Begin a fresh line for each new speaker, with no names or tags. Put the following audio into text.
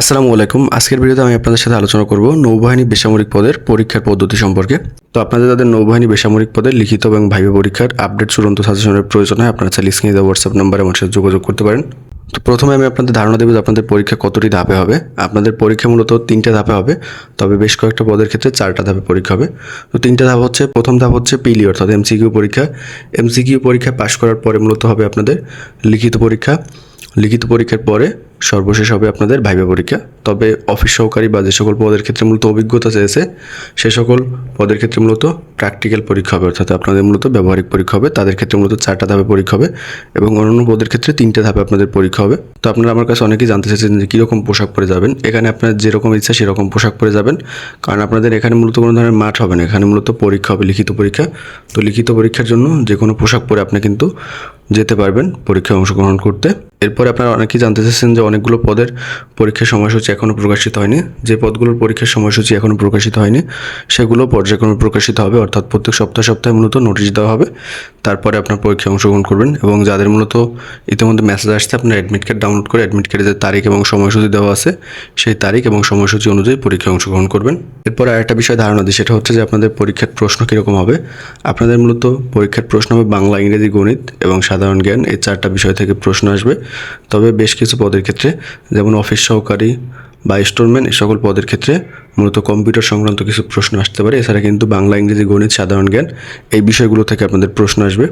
আসসালামু আলাইকুম। আজকের ভিডিওতে আমি আপনাদের সাথে আলোচনা করব নৌবাহিনী বেসামরিক পদের পরীক্ষার পদ্ধতি সম্পর্কে। তো আপনাদের তাদের নৌবাহিনী বেসামরিক পদের লিখিত এবং ভাইবে পরীক্ষার আপডেট চূড়ান্ত সাজেশনের প্রয়োজন হয়, আপনারা চাইলে স্ক্রিনে দেওয়া হোয়াটসঅ্যাপ নাম্বারে আমার সাথে যোগাযোগ করতে পারেন। তো প্রথমে আমি আপনাদের ধারণা দেবো যে আপনাদের পরীক্ষা কতটি ধাপে হবে। আপনাদের পরীক্ষা মূলত তিনটে ধাপে হবে, তবে বেশ কয়েকটা পদের ক্ষেত্রে চারটা ধাপে পরীক্ষা হবে। তো তিনটা ধাপ হচ্ছে, প্রথম ধাপ হচ্ছে পিলি অর্থাৎ এমসিকিউ পরীক্ষা। এমসিকিউ পরীক্ষা পাশ করার পরে মূলত হবে আপনাদের লিখিত পরীক্ষা। লিখিত পরীক্ষার পরে সর্বশেষ হবে আপনাদের ভাইবা পরীক্ষা। তবে অফিস সহকারী বা যে সকল পদের ক্ষেত্রে মূলত অভিজ্ঞতা চেয়েছে, সে সকল পদের ক্ষেত্রে মূলত প্র্যাকটিক্যাল পরীক্ষা হবে, অর্থাৎ আপনাদের মূলত ব্যবহারিক পরীক্ষা হবে, তাদের ক্ষেত্রে মূলত চারটা ধাপে পরীক্ষা হবে এবং অন্যান্য পদের ক্ষেত্রে তিনটে ধাপে আপনাদের পরীক্ষা হবে। তো আপনারা আমার কাছে অনেকেই জানতে চাইছেন যে কীরকম পোশাক পরে যাবেন। এখানে আপনার যেরকম ইচ্ছা সেরকম পোশাক পরে যাবেন। কারণ আপনাদের এখানে মূলত কোনো ধরনের মাঠ হবে না, এখানে মূলত পরীক্ষা হবে, লিখিত পরীক্ষা। তো লিখিত পরীক্ষার জন্য যে কোনো পোশাক পরে আপনি কিন্তু যেতে পারবেন, পরীক্ষায় অংশগ্রহণ করতে। এরপরে আপনারা অনেকেই জানতে চাচ্ছেন যে অনেকগুলো পদের পরীক্ষার সময়সূচি এখনও প্রকাশিত হয়নি। যে পদগুলোর পরীক্ষার সময়সূচি এখনও প্রকাশিত হয়নি, সেগুলো পর্যায়ক্রমে প্রকাশিত হবে, অর্থাৎ প্রত্যেক সপ্তাহ সপ্তাহে মূলত নোটিশ দেওয়া হবে। তারপরে আপনার পরীক্ষায় অংশগ্রহণ করবেন এবং যাদের মূলত ইতিমধ্যে মেসেজ আসছে, আপনার অ্যাডমিট কার্ড ডাউনলোড করে অ্যাডমিট কার্ডে যে তারিখ এবং সময়সূচি দেওয়া আছে, সেই তারিখ এবং সময়সূচি অনুযায়ী পরীক্ষায় অংশগ্রহণ করবেন। এরপর আরেকটা বিষয় ধারণা দিই, সেটা হচ্ছে যে আপনাদের পরীক্ষার প্রশ্ন কীরকম হবে। আপনাদের মূলত পরীক্ষার প্রশ্ন হবে বাংলা, ইংরেজি, গণিত এবং সাধারণ জ্ঞান, এই চারটা বিষয় থেকে প্রশ্ন আসবে। তবে বেশ কিছু পদের ক্ষেত্রে, যেমন অফিস সহকারী বা স্টোরম্যান, এ সকল পদের ক্ষেত্রে মূলত কম্পিউটার সংক্রান্ত কিছু প্রশ্ন আসতে পারে। এছাড়া কিন্তু বাংলা, ইংরেজি, গণিত, সাধারণ জ্ঞান এই বিষয়গুলো থেকে আপনাদের প্রশ্ন আসবে।